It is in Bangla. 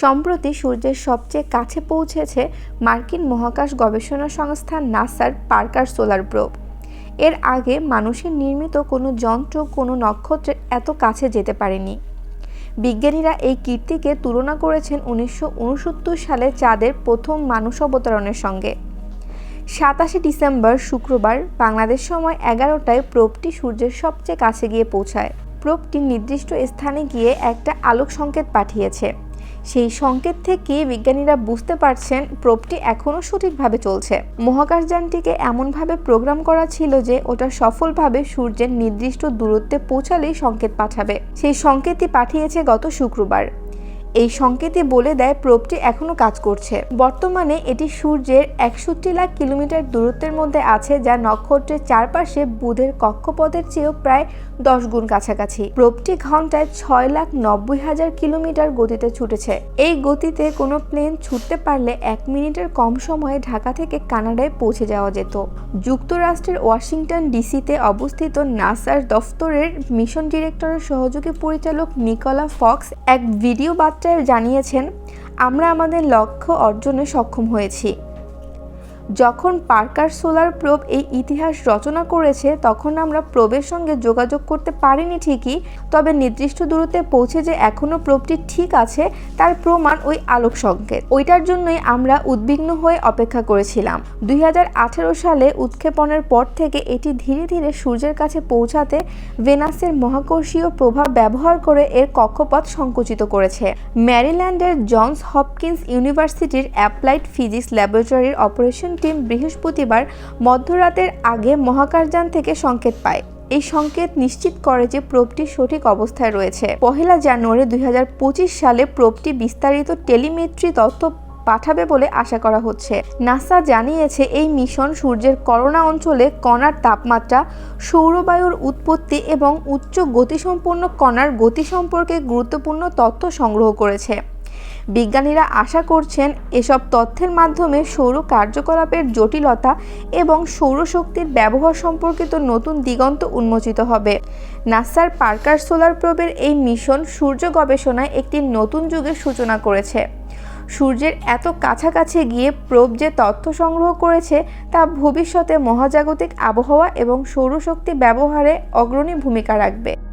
সম্প্রতি সূর্যের সবচেয়ে কাছে পৌঁছেছে মার্কিন মহাকাশ গবেষণা সংস্থা নাসার পার্কার সোলার প্রোব। এর আগে মানুষের নির্মিত কোনো যন্ত্র, কোনো নক্ষত্রের এত কাছে যেতে পারেনি। বিজ্ঞানীরা এই কীর্তিকে তুলনা করেছেন উনিশশো উনসত্তর সালে চাঁদের প্রথম মানুষ অবতরণের সঙ্গে। সাতাশে ডিসেম্বর শুক্রবার বাংলাদেশ সময় এগারোটায় প্রোবটি সূর্যের সবচেয়ে কাছে গিয়ে পৌঁছায়। প্রোবটি নির্দিষ্ট স্থানে গিয়ে একটা আলোক সংকেত পাঠিয়েছে। সেই সংকেত থেকে বিজ্ঞানীরা বুঝতে পারছেন প্রোপটি এখনও সঠিকভাবে চলছে। মহাকাশযানটিকে এমনভাবে প্রোগ্রাম করা ছিল যে ওটা সফলভাবে সূর্যের নির্দিষ্ট দূরত্বে পৌঁছালেই সংকেত পাঠাবে। সেই সংকেতটি পাঠিয়েছে গত শুক্রবার। এই সংকেতে বলে দেয় প্রোবটি এখনও কাজ করছে। বর্তমানে এটি সূর্যের একষট্টি লাখ কিলোমিটার দূরত্বের মধ্যে আছে, যা নক্ষত্রের চারপাশে বুধের কক্ষপথের চেয়েও প্রায় দশ গুণ কাছাকাছি। প্রোবটি ঘন্টায় ছয় লাখ নব্বই হাজার কিলোমিটার গতিতে ছুটেছে। এই গতিতে কোনো প্লেন ছুটতে পারলে এক মিনিটের কম সময়ে ঢাকা থেকে কানাডায় পৌঁছে যাওয়া যেত। যুক্তরাষ্ট্রের ওয়াশিংটন ডিসিতে অবস্থিত নাসার দফতরের মিশন ডিরেক্টরের সহযোগী পরিচালক নিকোলা ফক্স এক ভিডিও বার্তায় জানিয়েছেন আমরা আমাদের লক্ষ্য অর্জনে সক্ষম হয়েছি। যখন পার্কার সোলার প্রোব এই ইতিহাস রচনা করেছে, তখন আমরা প্রোবের সঙ্গে যোগাযোগ করতে পারিনি ঠিকই, তবে নির্দিষ্ট দূরত্বে পৌঁছে যে এখনও প্রোবটি ঠিক আছে, তার প্রমাণ ওই আলোক সংকেত। ওইটার জন্যই আমরা উদ্বিগ্ন হয়ে অপেক্ষা করেছিলাম। দুই হাজার আঠেরো সালে উৎক্ষেপণের পর থেকে এটি ধীরে ধীরে সূর্যের কাছে পৌঁছাতে ভেনাসের মহাকর্ষীয় প্রভাব ব্যবহার করে এর কক্ষপথ সংকুচিত করেছে। ম্যারিল্যান্ডের জনস হপকিন্স ইউনিভার্সিটির অ্যাপ্লাইড ফিজিক্স ল্যাবরেটরির অপারেশন টিম বৃহস্পতিবার মধ্যরাতের আগে মহাকাশযান থেকে সংকেত পায়। এই সংকেত নিশ্চিত করে যে প্রোবটি সঠিক অবস্থায় রয়েছে। পহেলা জানুয়ারি দুই হাজার পঁচিশ সালে প্রোবটি বিস্তারিত টেলিমেট্রি তথ্য পাঠাবে বলে আশা করা হচ্ছে। নাসা জানিয়েছে, এই মিশন সূর্যের করোনা অঞ্চলে কণার তাপমাত্রা, সৌরবায়ুর উৎপত্তি এবং উচ্চ গতিসম্পন্ন কণার গতি সম্পর্কে গুরুত্বপূর্ণ তথ্য সংগ্রহ করেছে। বিজ্ঞানীরা আশা করছেন এসব তথ্যের মাধ্যমে সৌর কার্যকলাপের জটিলতা এবং সৌরশক্তির ব্যবহার সম্পর্কিত নতুন দিগন্ত উন্মোচিত হবে। নাসার পার্কার সোলার প্রবের এই মিশন সূর্য গবেষণায় একটি নতুন যুগের সূচনা করেছে। সূর্যের এত কাছাকাছি গিয়ে প্রোব যে তথ্য সংগ্রহ করেছে তা ভবিষ্যতে মহাজাগতিক আবহাওয়া এবং সৌরশক্তি ব্যবহারে অগ্রণী ভূমিকা রাখবে।